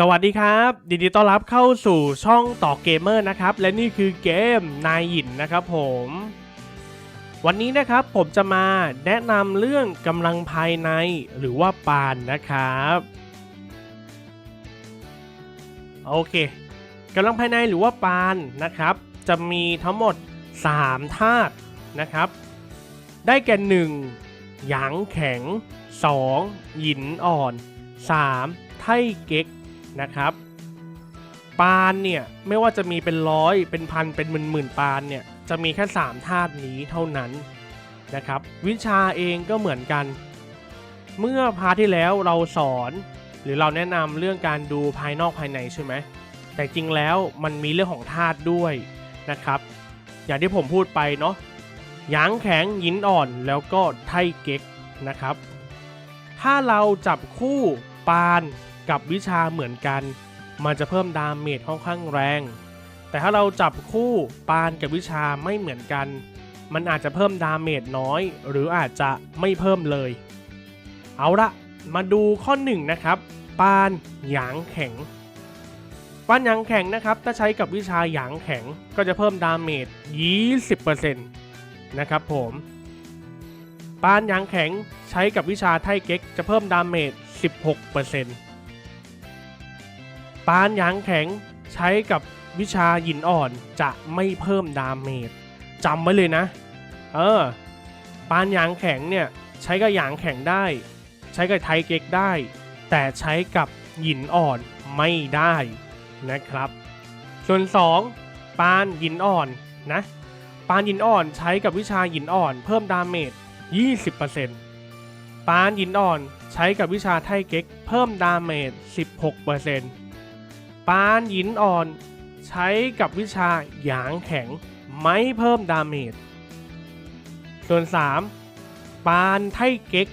สวัสดีครับยินดีต้อนรับเข้าสู่ช่องต่อเกมเมอร์นะครับ และนี่คือเกมนายหยินนะครับผม วันนี้นะครับผมจะมาแนะนำเรื่องกำลังภายในหรือว่าปานนะครับ โอเคกำลังภายในหรือว่าปานนะครับ จะมีทั้งหมด 3 ธาตุนะครับ ได้แก่ 1. หยางแข็ง 2. หยินอ่อน 3. ไทเก๊ก นะครับ ปานเนี่ยไม่ว่าจะมีเป็นร้อยเป็นพันเป็นหมื่นหมื่นปานเนี่ยจะมีแค่3ธาตุนี้เท่านั้นนะครับ วิชาเองก็เหมือนกัน เมื่อพาที่แล้วเราสอนหรือเราแนะนำเรื่องการดูภายนอกภายในใช่ไหมแต่จริงแล้วมันมีเรื่องของธาตุด้วยนะครับ อย่างที่ผมพูดไปเนาะหยางแข็งยินอ่อนแล้วก็ไทเก๊กนะครับ ถ้าเราจับคู่ปาน กับวิชาเหมือนกัน มันจะเพิ่มดาเมจค่อนข้างแรง แต่ถ้าเราจับคู่ปานกับวิชาไม่เหมือนกัน มันอาจจะเพิ่มดาเมจน้อย หรืออาจจะไม่เพิ่มเลย เอาละมาดูข้อ1นนะครับปานหยางแข็งปานหยางแข็งนะครับ ถ้าใช้กับวิชาหยางแข็งก็จะเพิ่มดาเมจ 20%นะครับผมปานหยางแข็งใช้กับวิชาไทเก๊กจะเพิ่มดาเมจ 16% ปานหยางแข็งใช้กับวิชาหินอ่อนจะไม่เพิ่มดาเมจจำไว้เลยนะ เออ ปานหยางแข็งเนี่ยใช้กับหยางแข็งได้ ใช้กับไทเก๊กได้ แต่ใช้กับหินอ่อนไม่ได้นะครับ ส่วน 2 ปานหินอ่อนนะ ปานหินอ่อนใช้กับวิชาหินอ่อน เพิ่มดาเมจ20%ปานหินอ่อนใช้กับวิชาไทเก๊กเพิ่มดาเมจ16% ปานหยินอ่อน ใช้กับวิชาหยางแข็งไม่เพิ่มดาเมจ ส่วน 3 ปานไทเก๊ก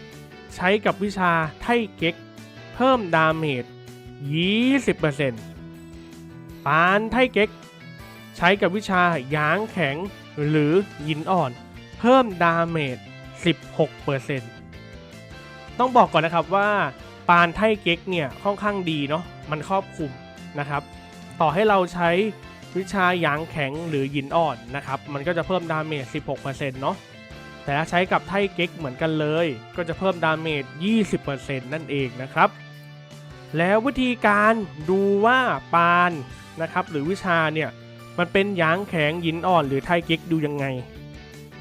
ใช้กับวิชาไทเก๊ก เพิ่มดาเมจ 20%ปานไทเก๊ก ใช้กับวิชาหยางแข็งหรือหยินอ่อน เพิ่มดาเมจ 16%ต้องบอกก่อนนะครับว่าปานไทเก๊กเนี่ยค่อนข้างดีเนาะมันครอบคลุม นะครับ ต่อให้เราใช้วิชาหยางแข็งหรือหยินอ่อนนะครับ มันก็จะเพิ่มดาเมจ 16%เนาะ แต่ถ้าใช้กับไทเก๊กเหมือนกันเลย ก็จะเพิ่มดาเมจ 20%นั่นเองนะครับ แล้ววิธีการดูว่าปานนะครับหรือวิชาเนี่ยมันเป็นหยางแข็งหยินอ่อนหรือไทเก๊กดูยังไง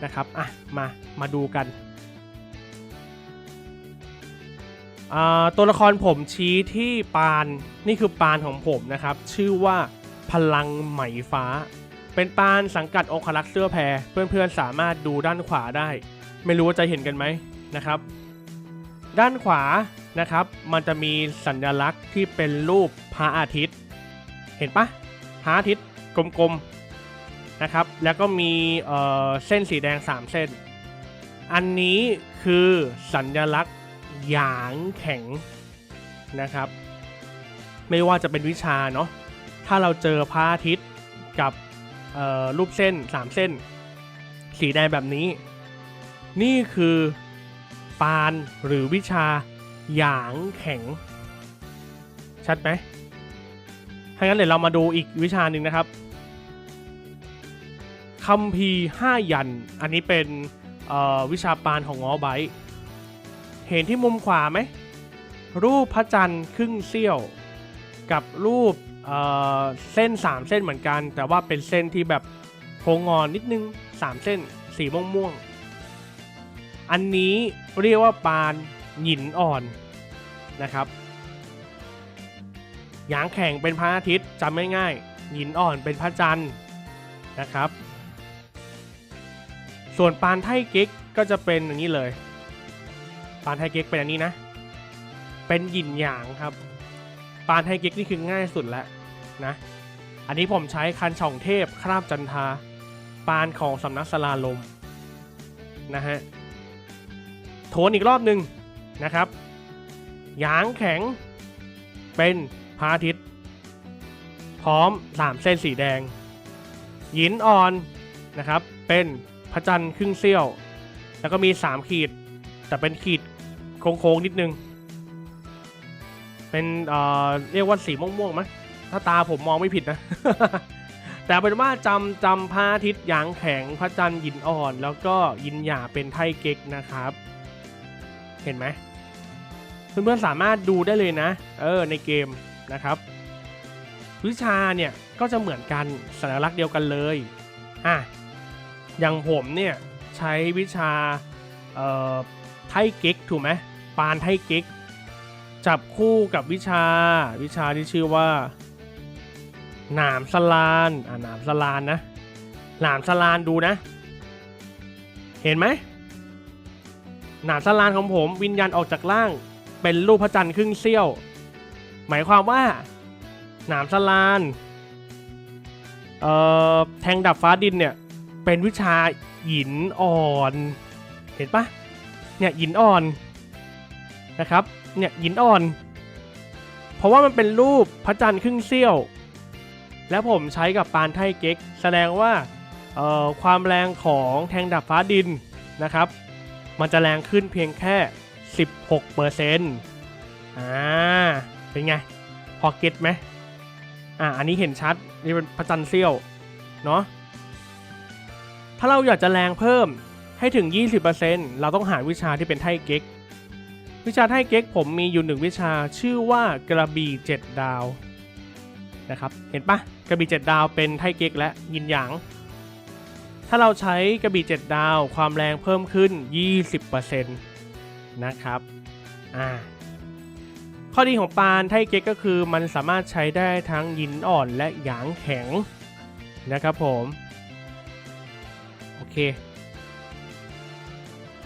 นะครับ อะ มา มาดูกัน ตัวละครผมชี้ที่ปานนี่คือปานของผมนะครับ ชื่อว่าพลังไหมฟ้า เป็นปานสังกัดองคลักษ์เสื้อแพรเพื่อนๆสามารถดูด้านขวาได้ ไม่รู้ว่าจะเห็นกันไหมนะครับ ด้านขวานะครับ มันจะมีสัญลักษณ์ที่เป็นรูปพระอาทิตย์ เห็นปะพระอาทิตย์กลมๆนะครับ แล้วก็มีเเส้นสีแดง 3 เส้น อันนี้คือสัญลักษณ์ หยางแข็งนะครับ ไม่ว่าจะเป็นวิชาเนาะถ้าเราเจอพระอาทิตย์กับรูปเส้น 3 เส้น สีแดงแบบนี้ นี่คือปานหรือวิชาหยางแข็ง ชัดไหมถ้างั้นเดี๋ยวเรามาดูอีกวิชาหนึ่งนะครับคัมภีห้ายัน อันนี้เป็นวิชาปานของงอไบต์ เห็นที่มุมขวาไหม รูปพระจันทร์ครึ่งเสี้ยว กับรูปเเส้น 3 เส้นเหมือนกัน แต่ว่าเป็นเส้นที่แบบโค้งงอนนิดนึง 3 เส้น สีม่วงม่วง อันนี้เรียกว่าปานหินอ่อนนะครับหยางแข็งเป็นพระอาทิตย์จำง่ายๆหินอ่อนเป็นพระจันทร์นะครับ ส่วนปานไทเก๊กก็จะเป็นอย่างนี้เลย ปานไทเก๊กเป็นอันนี้นะ เป็นหยินหยางครับ ปานไทเก๊กนี่คือง่ายสุดแล้วนะ อันนี้ผมใช้คันช่องเทพคราบจันทา ปานของสำนักสลาลมนะฮะ โทนอีกรอบหนึ่งนะครับ หยางแข็ง เป็นพระอาทิตย์ พร้อม3เส้นสีแดง หยินอ่อนนะครับ เป็นพระจันทร์ครึ่งเสี้ยว แล้วก็มี 3 ขีด แต่เป็นขีด โค้งๆนิดนึง เป็นเอ่อเรียกว่าสีม่วงๆไหมถ้าตาผมมองไม่ผิดนะ แต่เป็นว่าจำจำพระอาทิตย์หยางแข็งพระจันทร์ยินอ่อน แล้วก็ยินหยาเป็นไทเก๊กนะครับ เห็นไหมเพื่อนๆสามารถดูได้เลยนะ เออในเกมนะครับ วิชาเนี่ยก็จะเหมือนกันสัญลักษณ์เดียวกันเลยอะอย่างผมเนี่ยใช้วิชาเอ่อไทเก๊กถูกไหม ปานไทเก๊ก จับคู่กับวิชาวิชาที่ชื่อว่า หนามสลานอ่าหนามสลานนะ หนามสลานดูนะ เห็นไหมหนามสลานของผมวิญญาณออกจากร่าง เป็นรูปพระจันทร์ครึ่งเสี้ยว หมายความว่า หนามสลานเอ่อแทงดับฟ้าดินเนี่ยเป็นวิชาหินอ่อน เห็นปะเนี่ยหินอ่อน นะครับเนี่ยหยินอ่อน เพราะว่ามันเป็นรูปพระจันทร์ครึ่งเสี้ยว แล้วผมใช้กับปานไทเก๊ก แสดงว่าความแรงของแทงดับฟ้าดินนะครับ มันจะแรงขึ้นเพียงแค่ 16เปอร์เซ็นต์อ่าเป็นไง พอเก็ตไหมอ่าอันนี้เห็นชัด นี่เป็นพระจันทร์เสี้ยวเนาะถ้าเราอยากจะแรงเพิ่มให้ถึง 20%เราต้องหาวิชาที่เป็นไทเก๊ก วิชาไทเก๊กผมมีอยู่หนึ่งวิชาชื่อว่ากระบี่7ดาวนะครับเห็นปะกระบี่7ดาวเป็นไทเก๊กและยินหยาง ถ้าเราใช้กระบี่7ดาวความแรงเพิ่มขึ้น 20%นะครับอ่าข้อดีของปานไทเก๊กก็คือมันสามารถใช้ได้ทั้งยินอ่อนและหยางแข็งนะครับผมโอเค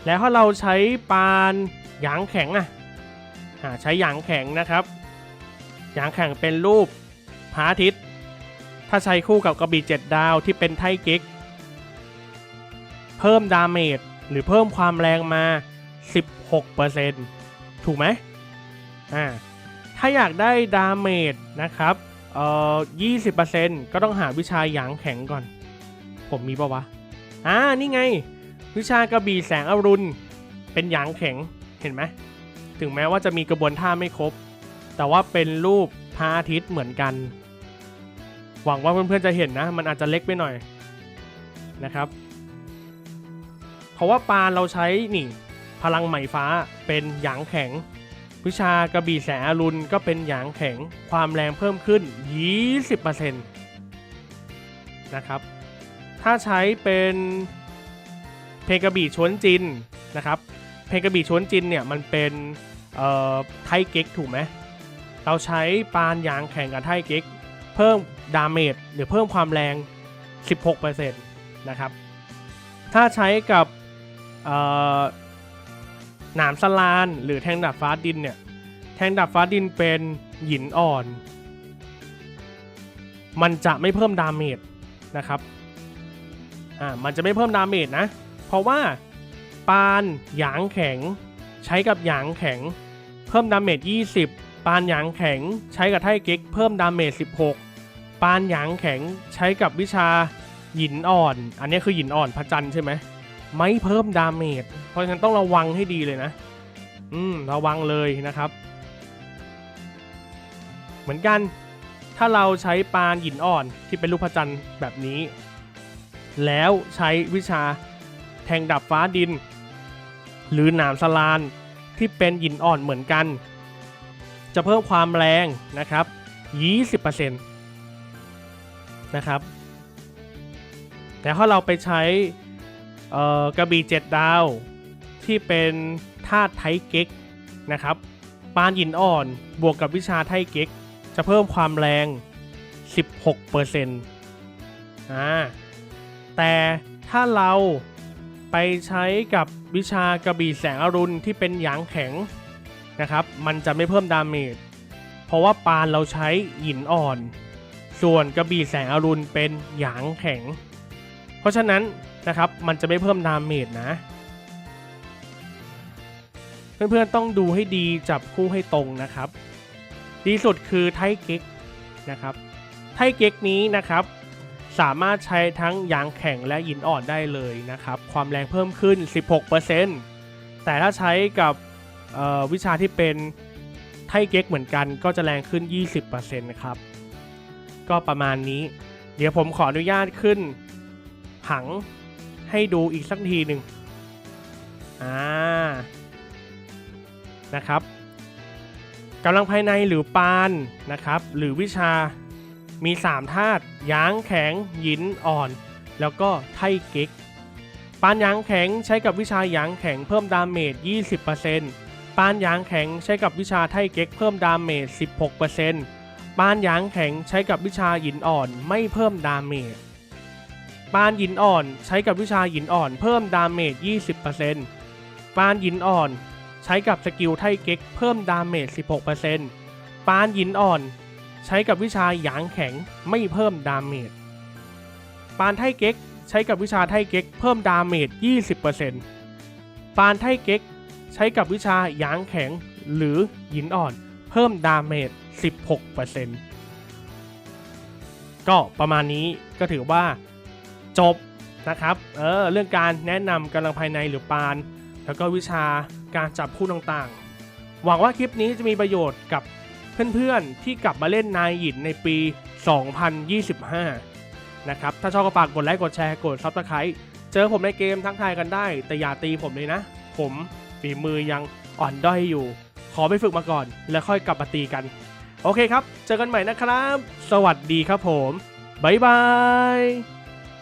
แล้วถ้าเราใช้ปาน ยางแข็งอะอ่าใช้หยางแข็งนะครับหยางแข็งเป็นรูปพระอาทิตย์ ถ้าใช้คู่กับกระบี่เจ็ดดาวที่เป็นไทเก๊กเพิ่มดาเมจหรือเพิ่มความแรงมา 16%ถูกไหมอ่า ถ้าอยากได้ดาเมจนะครับ เอ่อ 20%ก็ต้องหาวิชาหยางแข็งก่อน ผมมีปะวะ อ่า นี่ไง วิชากระบี่แสงอรุณ เป็นหยางแข็ง เห็นไหมถึงแม้ว่าจะมีกระบวนท่าไม่ครบ แต่ว่าเป็นรูปพระอาทิตย์เหมือนกัน หวังว่าเพื่อนๆจะเห็นนะ มันอาจจะเล็กไปหน่อยนะครับ เพราะว่าปานเราใช้นี่ พลังไหมฟ้าเป็นหยางแข็งวิชากระบี่แสอรุณก็เป็นหยางแข็งความแรงเพิ่มขึ้น 20%นะครับ ถ้าใช้เป็นเพลงกระบี่ชวนจินนะครับ เพลงกระบี่ชวนจินเนี่ยมันเป็นไทเก๊กถูกไหมเราใช้ปานยางแข่งกับไทเก๊กเพิ่มดาเมจหรือเพิ่มความแรง 16%นะครับ ถ้าใช้กับหนามสลานหรือแทงดับฟ้าดินเนี่ยแทงดับฟ้าดินเป็นหินอ่อน มันจะไม่เพิ่มดาเมจนะครับอ่ามันจะไม่เพิ่มดาเมจนะ เพราะว่า ปานหยางแข็ง ใช้กับหยางแข็ง เพิ่มดาเมจ 20 ปานหยางแข็ง ใช้กับไทเก๊กเพิ่มดาเมจ 16 ปานหยางแข็งใช้กับวิชาหยินอ่อน อันนี้คือหยินอ่อนพระจันทร์ใช่ไหมไม่เพิ่มดาเมจ เพราะฉะนั้นต้องระวังให้ดีเลยนะ อืม ระวังเลยนะครับ เหมือนกัน ถ้าเราใช้ปานหยินอ่อนที่เป็นรูปพระจันทร์แบบนี้ แล้วใช้วิชาแทงดับฟ้าดิน หรือหนามสลานที่เป็นหยินอ่อนเหมือนกัน จะเพิ่มความแรงนะครับ 20%นะครับ แต่ถ้าเราไปใช้กระบี่เจ็ดดาว ที่เป็นธาตุไทเก๊กนะครับ ปานหยินอ่อนบวกกับวิชาไทเก๊ก จะเพิ่มความแรง 16%อ่าแต่ถ้าเรา ไปใช้กับวิชากระบี่แสงอรุณที่เป็นหยางแข็งนะครับ มันจะไม่เพิ่มดาเมจ เพราะว่าปานเราใช้หินอ่อน ส่วนกระบี่แสงอรุณเป็นหยางแข็ง เพราะฉะนั้นนะครับมันจะไม่เพิ่มดาเมจนะ เพื่อนๆต้องดูให้ดีจับคู่ให้ตรงนะครับ ดีสุดคือไทเก๊กนะครับ ไทเก๊กนี้นะครับ สามารถใช้ทั้งยางแข็งและหินอ่อนได้เลยนะครับ ความแรงเพิ่มขึ้น 16%แต่ถ้าใช้กับวิชาที่เป็นไทเก๊กเหมือนกันก็จะแรงขึ้น 20%นะครับ ก็ประมาณนี้ เดี๋ยวผมขออนุญาตขึ้น ผังให้ดูอีกสักทีหนึ่งอ่า นะครับกำลังภายในหรือปานนะครับ หรือวิชา มี3ธาตุย้างแข็งหยินอ่อน แล้วก็ไทเก๊กปานย้างแข็งใช้กับวิชาย้างแข็งเพิ่มดาเมจ 20%ปานย้างแข็งใช้กับวิชาไทเก๊กเพิ่มดาเมจ 16%ปานย้างแข็งใช้กับวิชาหยินอ่อนไม่เพิ่มดาเมจปานหยินอ่อนใช้กับวิชาหยินอ่อนเพิ่มดาเมจ 20%ปานหยินอ่อนใช้กับสกิลไทเก๊กเพิ่มดาเมจ 16%ปานหยินอ่อน ใช้กับวิชาหยางแข็งไม่เพิ่มดาเมจ ปานไทเก๊กใช้กับวิชาไทเก๊กเพิ่มดาเมจ 20%ปานไทเก๊กใช้กับวิชาหยางแข็งหรือหินอ่อนเพิ่มดาเมจ 16%ก็ประมาณนี้ก็ถือว่าจบนะครับ เออ เรื่องการแนะนำกำลังภายในหรือปาน แล้วก็วิชาการจับคู่ต่างๆ หวังว่าคลิปนี้จะมีประโยชน์กับ เพื่อนๆ ที่กลับมาเล่นนายหยินในปี 2025 นะครับ ถ้าชอบก็ฝากกดไลค์กดแชร์กดซับสไครต์เจอผมในเกมทักทายกันได้ แต่อย่าตีผมเลยนะ ผมฝีมือยังอ่อนด้อยอยู่ ขอไปฝึกมาก่อน แล้วค่อยกลับมาตีกัน โอเคครับ เจอกันใหม่นะครับ สวัสดีครับผม บ๊ายบาย